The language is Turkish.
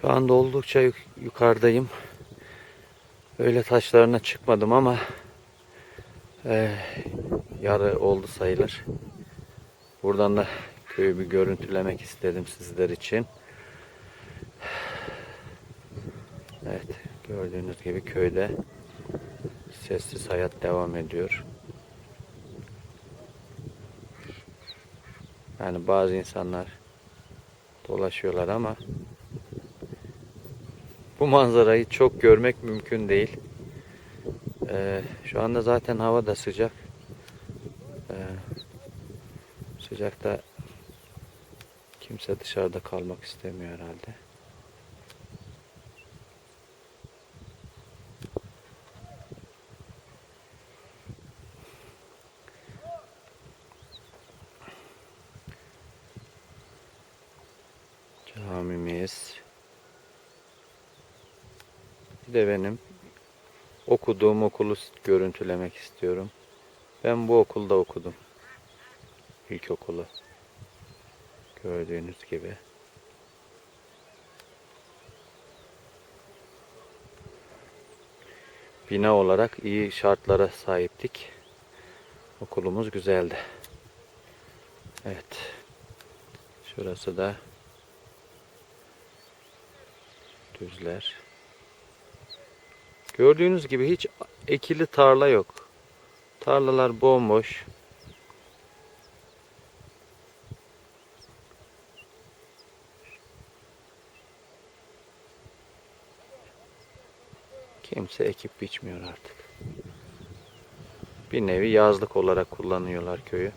Şu anda oldukça yuk- yukarıdayım. Öyle taşlarına çıkmadım ama eh, yarı oldu sayılır. Buradan da köyü bir görüntülemek istedim sizler için. Evet, gördüğünüz gibi köyde sessiz hayat devam ediyor. Yani bazı insanlar dolaşıyorlar ama bu manzarayı çok görmek mümkün değil. Ee, şu anda zaten hava da sıcak. Ee, sıcakta kimse dışarıda kalmak istemiyor herhalde. Camimiz. Bir de benim okuduğum okulu görüntülemek istiyorum. Ben bu okulda okudum. İlkokulu. Gördüğünüz gibi. Bina olarak iyi şartlara sahiptik. Okulumuz güzeldi. Evet. Şurası da düzler. Gördüğünüz gibi hiç ekili tarla yok. Tarlalar bomboş. Kimse ekip biçmiyor artık. Bir nevi yazlık olarak kullanıyorlar köyü.